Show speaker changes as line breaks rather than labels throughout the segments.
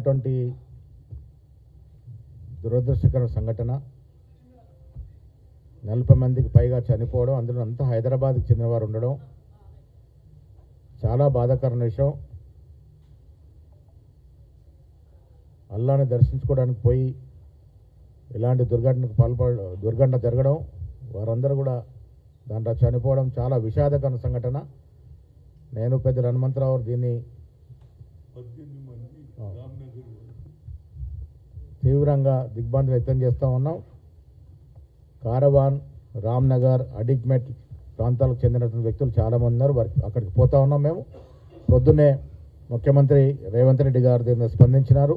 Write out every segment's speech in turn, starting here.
అటువంటి దురదృష్టకర సంఘటన. నలభై మందికి పైగా చనిపోవడం అందులో అంతా హైదరాబాద్కి చెందినవారు ఉండడం చాలా బాధాకరమైన విషయం. అల్లాని దర్శించుకోవడానికి పోయి ఇలాంటి దుర్ఘటనకు పాల్పడ దుర్ఘటన జరగడం వారందరూ కూడా దాంట్లో చనిపోవడం చాలా విషాదకర సంఘటన. నేను పెద్ద హనుమంతరావు దీన్ని
పద్దెనిమిది మంది
ఆ.
రామ్నగర్
తీవ్రంగా దిగ్భ్రాంతి వ్యక్తం చేస్తూ ఉన్నాం. కారవాన్ రామ్నగర్ అడిగ్మెట్ ప్రాంతాలకు చెందినటువంటి వ్యక్తులు చాలామంది ఉన్నారు వారికి అక్కడికి పోతా ఉన్నాం మేము. పొద్దున్నే ముఖ్యమంత్రి రేవంత్ రెడ్డి గారు దీన్ని స్పందించినారు.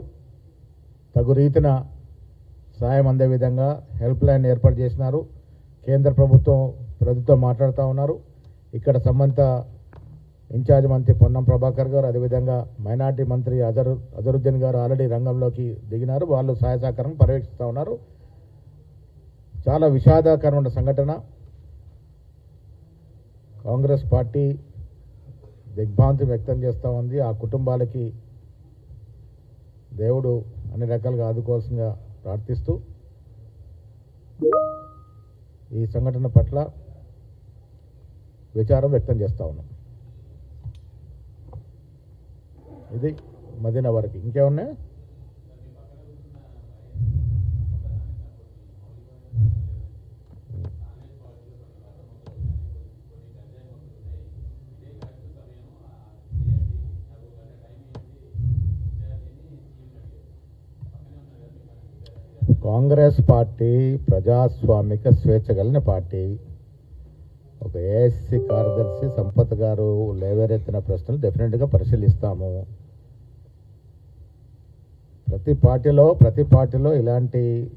తగు రీతిన సాయం అందే విధంగా హెల్ప్ లైన్ ఏర్పాటు చేసినారు. కేంద్ర ప్రభుత్వం ప్రభుత్వం మాట్లాడుతూ ఉన్నారు. ఇక్కడ సంబంధిత ఇన్ఛార్జ్ మంత్రి పొన్నం ప్రభాకర్ గారు అదేవిధంగా మైనార్టీ మంత్రి అజరు అజరుద్దీన్ గారు ఆల్రెడీ రంగంలోకి దిగినారు. వాళ్ళు సహాయ సహకారం పర్యవేక్షిస్తూ ఉన్నారు. చాలా విషాదకరమైన సంఘటన. కాంగ్రెస్ పార్టీ దిగ్భ్రాంతి వ్యక్తం చేస్తూ ఉంది. ఆ కుటుంబాలకి దేవుడు అన్ని రకాలుగా ఆదుకోవాల్సిందిగా ప్రార్థిస్తూ ఈ సంఘటన పట్ల విచారం వ్యక్తం చేస్తూ ఉన్నాం. ఇది మదీనా వరకు. ఇంకేమున్నాయి? కాంగ్రెస్ పార్టీ ప్రజాస్వామిక స్వేచ్ఛ కలిగిన పార్టీ. ఒక ఏఎస్సి కార్యదర్శి సంపత్ గారు లేవరెత్తిన ప్రశ్నలు డెఫినెట్గా పరిశీలిస్తాము. ప్రతి పార్టీలో ప్రతి పార్టీలో ఇలాంటి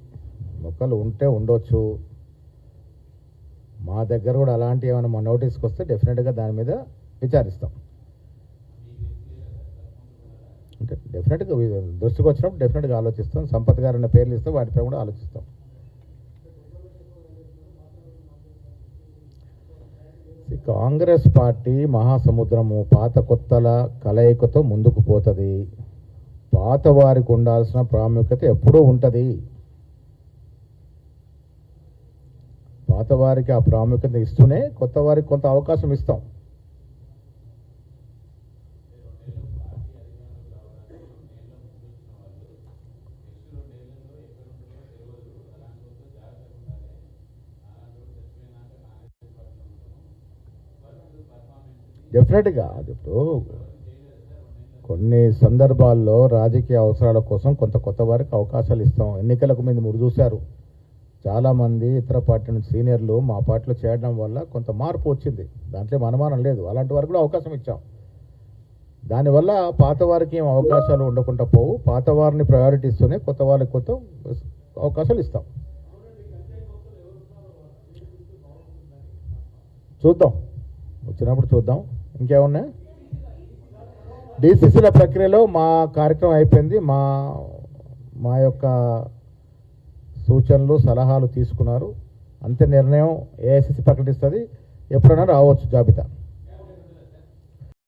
మొక్కలు ఉంటే ఉండొచ్చు. మా దగ్గర కూడా అలాంటి ఏమైనా మా నోటీస్కి వస్తే డెఫినెట్గా దాని మీద విచారిస్తాం. అంటే డెఫినెట్గా దృష్టికి వచ్చినప్పుడు డెఫినెట్గా ఆలోచిస్తాం. సంపత్ గారు ఉన్న పేర్లు ఇస్తే వాటిపై కూడా ఆలోచిస్తాం. కాంగ్రెస్ పార్టీ మహాసముద్రము పాత కొత్తల కలయికతో ముందుకు పోతుంది. పాత వారికి ఉండాల్సిన ప్రాముఖ్యత ఎప్పుడూ ఉంటుంది. పాత వారికి ఆ ప్రాముఖ్యత ఇస్తూనే కొత్త వారికి కొంత అవకాశం ఇస్తాం. డెఫినెట్గా ఇప్పుడు. కొన్ని సందర్భాల్లో రాజకీయ అవసరాల కోసం కొంత కొత్త వారికి అవకాశాలు ఇస్తాం. ఎన్నికలకు మీద మీరు చూశారు. చాలామంది ఇతర పార్టీ నుంచి సీనియర్లు మా పార్టీలో చేరడం వల్ల కొంత మార్పు వచ్చింది. దాంట్లో అనుమానం లేదు. అలాంటి వారికి కూడా అవకాశం ఇచ్చాం. దానివల్ల పాత వారికి ఏం అవకాశాలు ఉండకుండా పోవు. పాత వారిని ప్రయారిటీ ఇస్తూనే కొత్త వారికి కొత్త అవకాశాలు ఇస్తాం. చూద్దాం. వచ్చినప్పుడు చూద్దాం. ఇంకేమున్నాయి? డిసిసిల ప్రక్రియలో మా కార్యక్రమం అయిపోయింది. మా మా యొక్క సూచనలు సలహాలు తీసుకున్నారు. అంతే నిర్ణయం ఏఐసిసి ప్రకటిస్తుంది. ఎప్పుడైనా రావచ్చు జాబితా.